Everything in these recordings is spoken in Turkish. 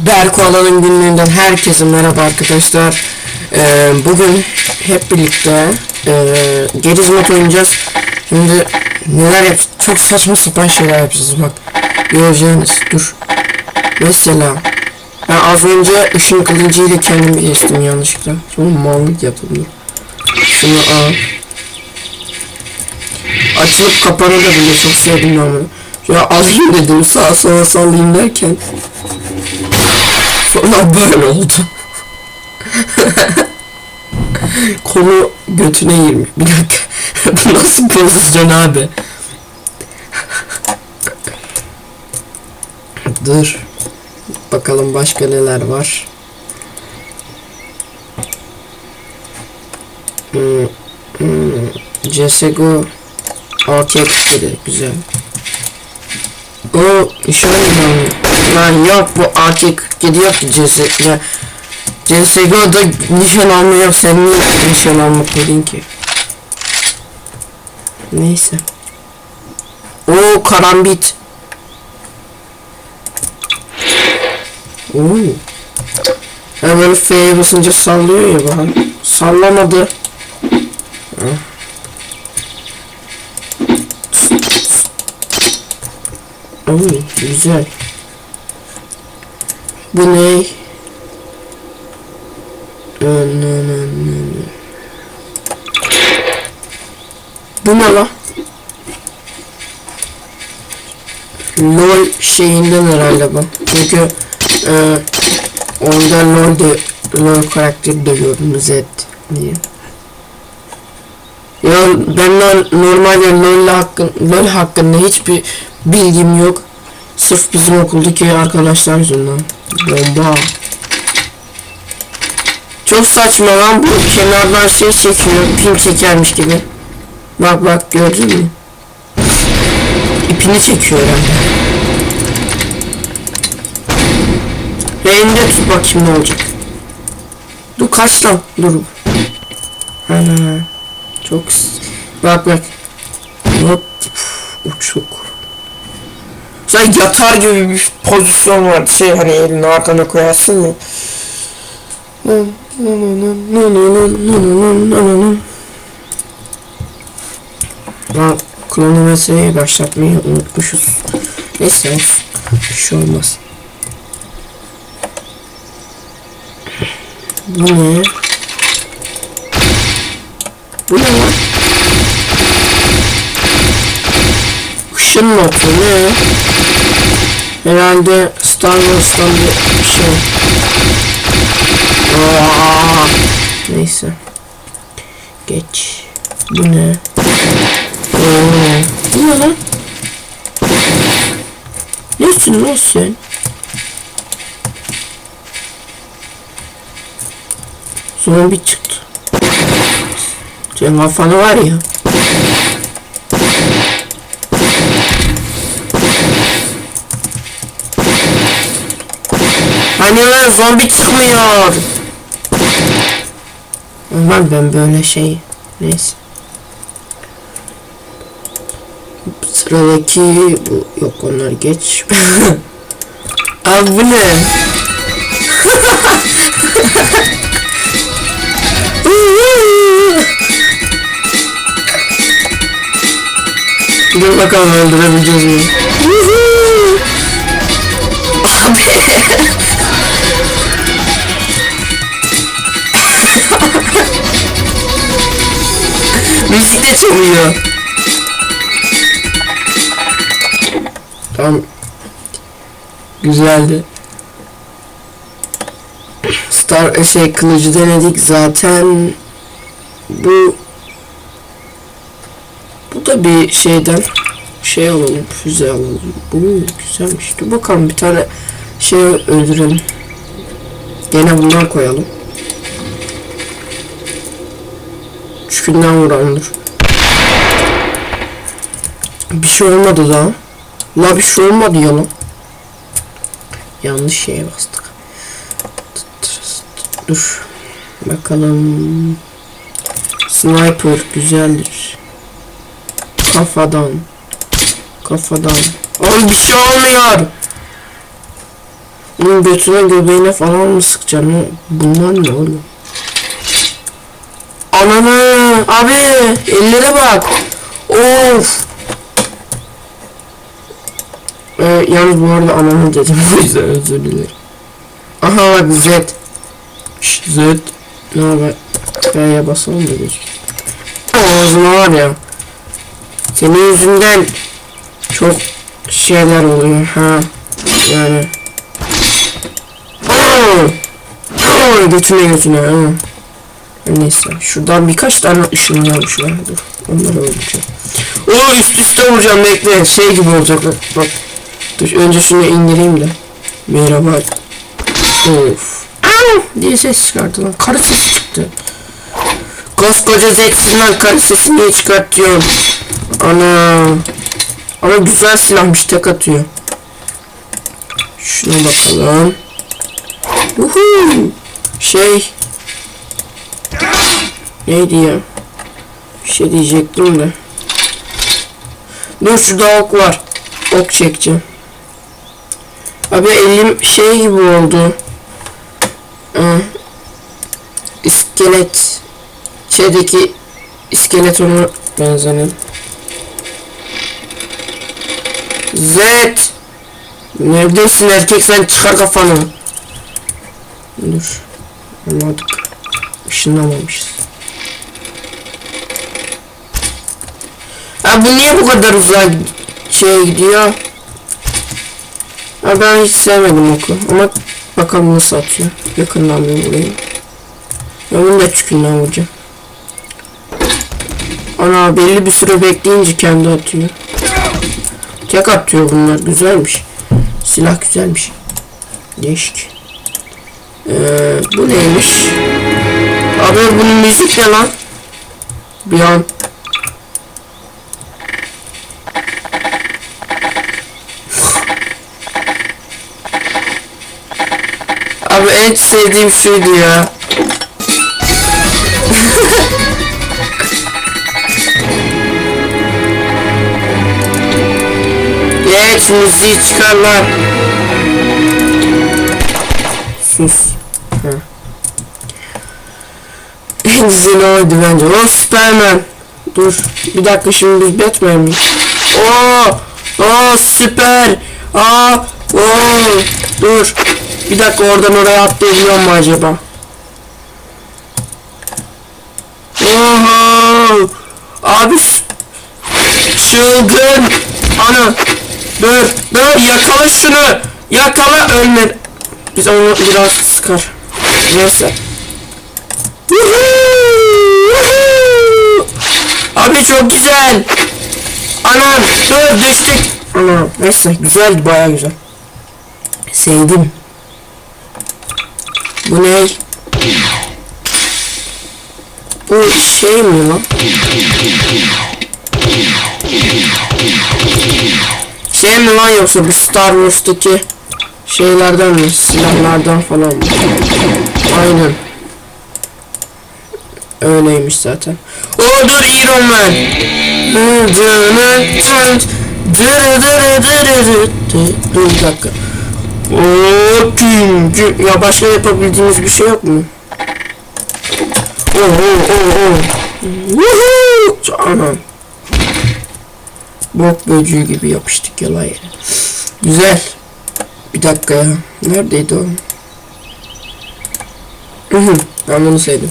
Berko Alan'ın günlüğünden herkese merhaba arkadaşlar. Ee, bugün hep birlikte e, Gerizmet oynayacağız. Şimdi neler yap çok saçma sapan şeyler yapacağız bak. Göreceğiniz dur. Mesela ben az önce ışın kılıcıyla kendimi geçtim yanlışlıkla. Sonra mallık yaptım. Şunu al. Açılıp kapanabilir çok sevdim ben bunu. Ya alayım dedim sağa sola sallayayım derken Sonra böyle oldu. Konu götüne girmiş. Bir dakika. Bu nasıl pozisyon abi? Dur. Bakalım başka neler var. Hmm, hmm. CSGO AK-47 güzel. O şöyle mi? Lan yok bu AK-47 yok ki CS ya CSGO'da nişan alma yok sen niye nişan almak dedin ki? Neyse. O karambit. Oo. Ya böyle F'ye basınca sallıyor ya bana. Sallamadı. Heh. Oy güzel. Bu ne? Bu ne la? LOL şeyinden herhalde bu. Çünkü e, onda LOL de LOL karakteri de gördüm Z diye. Ya ben normalde LOL hakkın, LOL hakkında hiçbir bilgim yok. Sırf bizim okuldaki arkadaşlar yüzünden. Bomba. Çok saçma lan bu kenardan şey çekiyor. Pim çekermiş gibi. Bak bak gördün mü? İpini çekiyor herhalde. Elinde tut bakayım ne olacak. Dur kaç lan. Dur. Ana. Çok bak bak. Hop. Uçuk. Sen yatar gibi bir pozisyon var. Şey hani elini arkana koyarsın ya. Lan kronometreyi başlatmayı unutmuşuz. Neyse. Bir şey olmaz. Bu ne? Bu ne lan? Işın notu ne? Herhalde Star Wars'tan bir şey. Aa, neyse. Geç. Bu ne? Oo, bu ne lan? Nesin lan sen? Zombi çıktı. Senin kafanı var ya. Hani lan zombi çıkmıyor. Aman ben böyle şey. Neyse. Sıradaki bu yok onlar geç. Abi bu ne? Dur bakalım öldürebileceğiz mi? Abi. Müzik de çalıyor. Tamam. Güzeldi. Star şey kılıcı denedik zaten. Bu bu da bir şeyden şey alalım, füze alalım. Bu güzelmiş. Dur bakalım bir tane şey öldürelim. Gene bundan koyalım. Çükünden vuralım dur. Bir şey olmadı daha. La bir şey olmadı ya lan. Yanlış şeye bastık. Dur. Bakalım. Sniper güzeldir. Kafadan. Kafadan. Ay bir şey olmuyor. Bunun götüne göbeğine falan mı sıkacağım? Bunlar ne oğlum? Abi ellere bak. Of. Ee, yalnız bu arada ananı dedim o yüzden özür dilerim. Aha bak Z. Şş, Z. Ne haber? B'ye basalım da gözüküyor. Ağzıma var ya. Senin yüzünden çok şeyler oluyor ha. Yani. Aa! Aa, götüne götüne ha. Neyse şuradan birkaç tane ışınlanmış var. Dur onları öldüreceğim. Oo üst üste vuracağım bekle. Şey gibi olacak bak. Dur önce şunu indireyim de. Merhaba. Of. Aa, diye ses çıkardı lan. Karı sesi çıktı. Koskoca lan karı sesi niye çıkartıyorsun? Ana. Ama güzel silahmış tek atıyor. Şuna bakalım. Uhu. Şey. Neydi ya? Bir şey diyecektim de. Dur şurada ok var. Ok çekeceğim. Abi elim şey gibi oldu. Ee, iskelet. Şeydeki iskelet ona benzenim. Zed. Neredesin erkek sen çıkar kafanı. Dur. Anladık. Işınlamamışız. Ha bu niye bu kadar uzak şeye gidiyor? Ha ben hiç sevmedim oku ama bakalım nasıl atıyor. Yakından bir vurayım. Ya bunu da çükünden vuracağım. Ana belli bir süre bekleyince kendi atıyor. Tek atıyor bunlar güzelmiş. Silah güzelmiş. Değişik. Ee, bu neymiş? Abi bunun müzik ne lan? Bir an. Abi en sevdiğim şuydu ya. Geç müziği çıkar lan. Sus. Ha. En güzeli oydu bence. O Superman. Dur. Bir dakika şimdi biz Batman miyiz? Oo! Oo süper! Aa! Oo! Dur. Bir dakika oradan oraya atlayabiliyor mu acaba? Oho! Abi çılgın! Ana! Dur! Dur! Yakala şunu! Yakala ölme! Biz onu biraz sıkar. Neyse. Woohoo! Abi çok güzel! Anam! Dur düştük! Anam neyse güzeldi baya güzel. Sevdim. Bu ne? Bu şey mi lan? Şey mi lan yoksa bu Star Wars'taki şeylerden mi? Silahlardan falan mı? Aynen. Öyleymiş zaten. O dur Iron Man. Dur bir dakika. Oo, tüm, tüm. Ya başka yapabildiğimiz bir şey yok mu? Oo oo oo! Anam. Bok böceği gibi yapıştık yola yere. Güzel. Bir dakika ya. Neredeydi o? Ben bunu sevdim.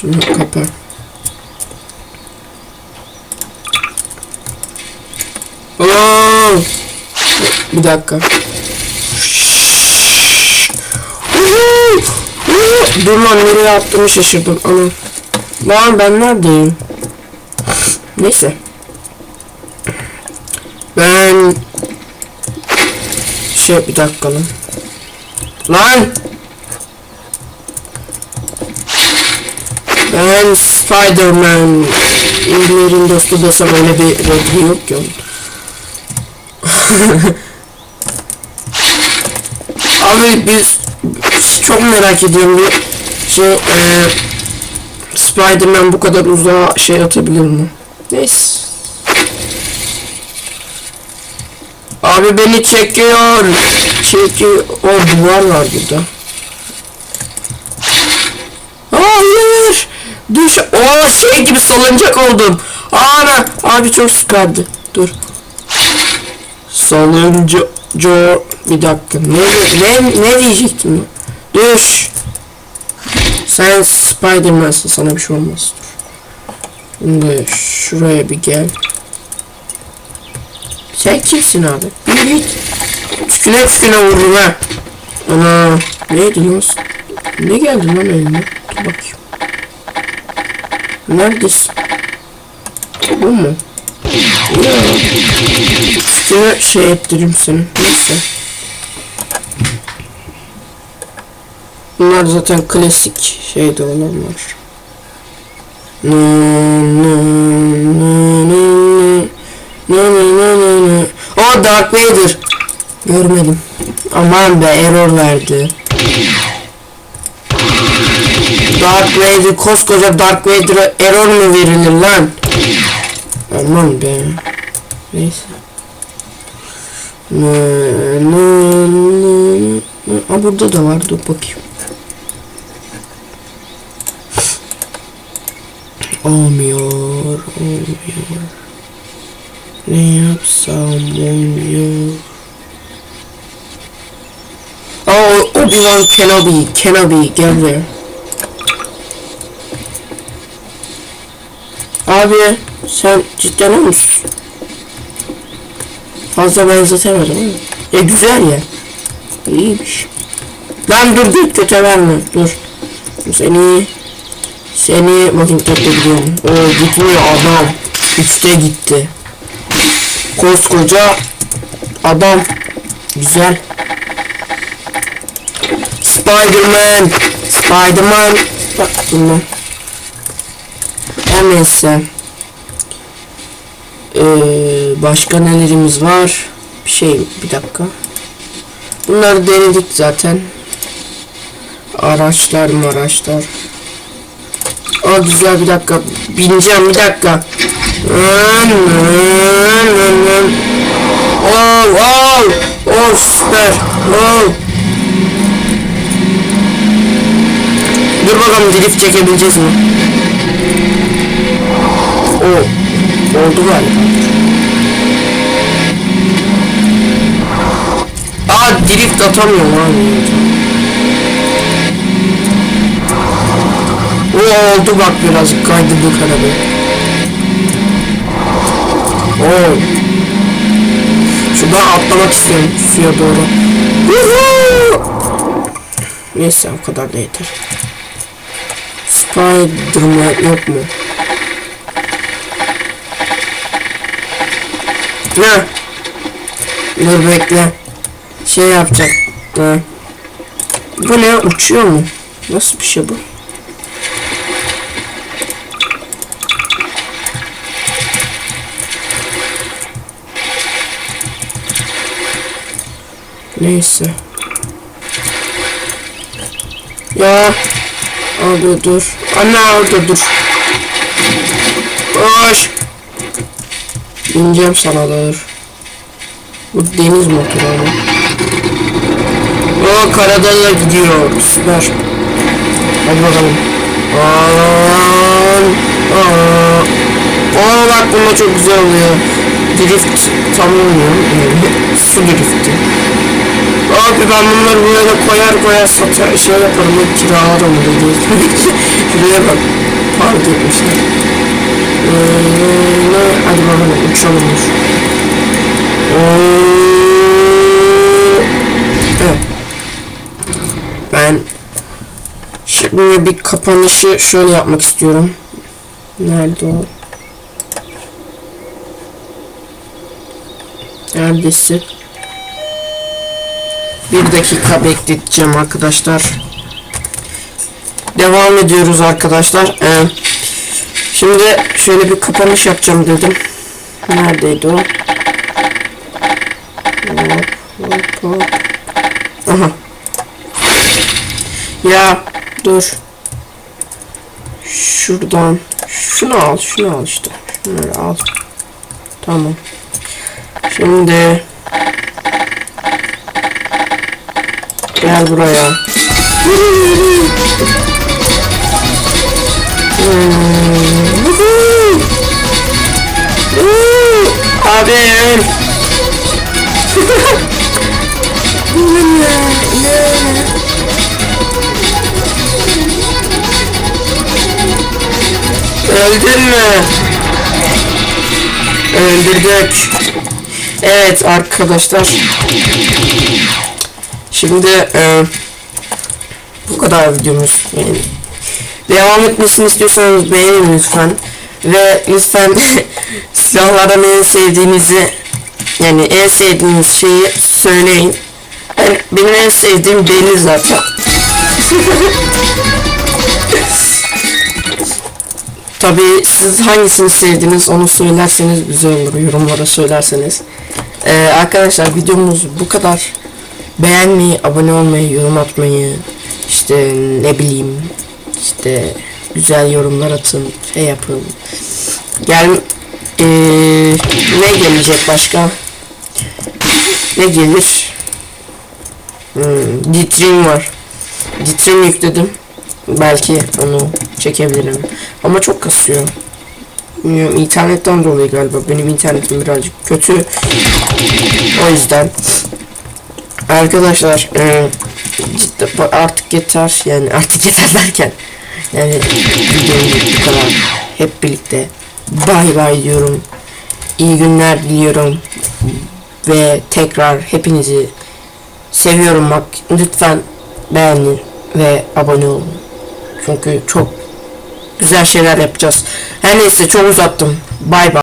Şunu kapa. Oo! Bir dakika. Dur lan nereye attığımı şaşırdım. Ana. Lan ben neredeyim? Neyse. Ben şey bir dakika lan. Lan! Ben Spider-Man. İngilizlerin dostu desem öyle bir renkli yok ya. Abi biz çok merak ediyorum bir şey e, Spider-Man bu kadar uzağa şey atabilir mi? Neyse. Abi beni çekiyor. Çekiyor. O duvar var burada. Düş. O şey gibi salıncak oldum. Ana. Abi çok sıkardı. Dur. Salınca. Jo. Bir dakika. Ne, ne, ne diyecektim? Düş. Sen Spiderman'sın. Sana bir şey olmaz. Dur. Şimdi şuraya bir gel. Sen kimsin abi? Bir git. Tüküne tüküne vururum ha. Ana. Neydi lan? Ne geldi lan elime? Dur bakayım. Neredesin? Bu mu? Ya. Üstüne şey ettireyim seni. Neyse. Bunlar zaten klasik şeyde olanlar. No, no, no, no, no, no, no, no. O Dark Vader. Görmedim. Aman be error verdi. Dark Vader koskoca Dark Vader'a error mu verilir lan? Aman be. Neyse. Aa, burada da var dur bakayım. Olmuyor, olmuyor. Ne yapsam olmuyor. Oh, Obi-Wan Kenobi, Kenobi, gel buraya. Abi, sen cidden o musun? Fazla benzetemedim ama. Ya güzel ya. İyiymiş. Lan dur dur kötü verme, dur. Seni seni bakayım toplayabiliyorum. O gitmiyor adam. Üçte gitti. Koskoca adam. Güzel. Spiderman. Spiderman. Bak bunlar. Her neyse. Ee, başka nelerimiz var? Bir şey bir dakika. Bunları denedik zaten. Araçlar mı araçlar? Aa güzel bir dakika. Bineceğim bir dakika. Oh wow. Oh süper. Oh. Dur bakalım drift çekebileceğiz mi? Oh. Oldu galiba. Aa drift atamıyorum abi. O oldu bak birazcık kaydırdık arabayı. Oo. Şuradan atlamak istiyorum suya doğru. Woohoo! Neyse o kadar da yeter. Spiderman yok mu? Ne? Dur bekle. Şey yapacak. Da. Bu ne? Uçuyor mu? Nasıl bir şey bu? Neyse. Ya. Abi dur. Anne orada dur. Koş. Bineceğim sana dur. Bu deniz motoru ama. O karada da gidiyor. Süper. Hadi bakalım. Aa, aa. Bak bunda çok güzel oluyor. Drift tam olmuyor. Su drifti. Abi ben bunları buraya da koyar koyar satar şey yaparım kiralarım dedi. Şuraya bak. Park etmişler. Ee, hadi bakalım. Oo. Evet. Ben şimdi bir kapanışı şöyle yapmak istiyorum. Nerede o? Neredesin? Bir dakika bekleteceğim arkadaşlar. Devam ediyoruz arkadaşlar. Ee, Şimdi şöyle bir kapanış yapacağım dedim. Neredeydi o? Hop, hop, hop. Aha. Ya dur. Şuradan. Şunu al. Şunu al işte. Şunları al. Tamam. Şimdi. Gel buraya. Hmm. Abi öl. Öldün mü? Öldürdük. Evet arkadaşlar. Şimdi e, bu kadar videomuz. Yani devam etmesini istiyorsanız beğenin lütfen. Ve lütfen silahlardan en sevdiğinizi yani en sevdiğiniz şeyi söyleyin. Yani benim en sevdiğim belli zaten. Tabii siz hangisini sevdiniz onu söylerseniz güzel olur. Yorumlara söylerseniz. Ee, arkadaşlar videomuz bu kadar. Beğenmeyi, abone olmayı, yorum atmayı, işte ne bileyim, işte güzel yorumlar atın, şey yapın. Gel, ee, ne gelecek başka? Ne gelir? Hmm, var. Ditrim yükledim. Belki onu çekebilirim. Ama çok kasıyor. Bilmiyorum internetten dolayı galiba. Benim internetim birazcık kötü. O yüzden. Arkadaşlar e, cidden bu- artık yeter. Yani artık yeter derken. Yani videoyu bu kadar. Hep birlikte. Bay bay diyorum. İyi günler diliyorum. Ve tekrar hepinizi seviyorum bak. Lütfen beğenin ve abone olun. Çünkü çok güzel şeyler yapacağız. Her neyse çok uzattım. Bay bay.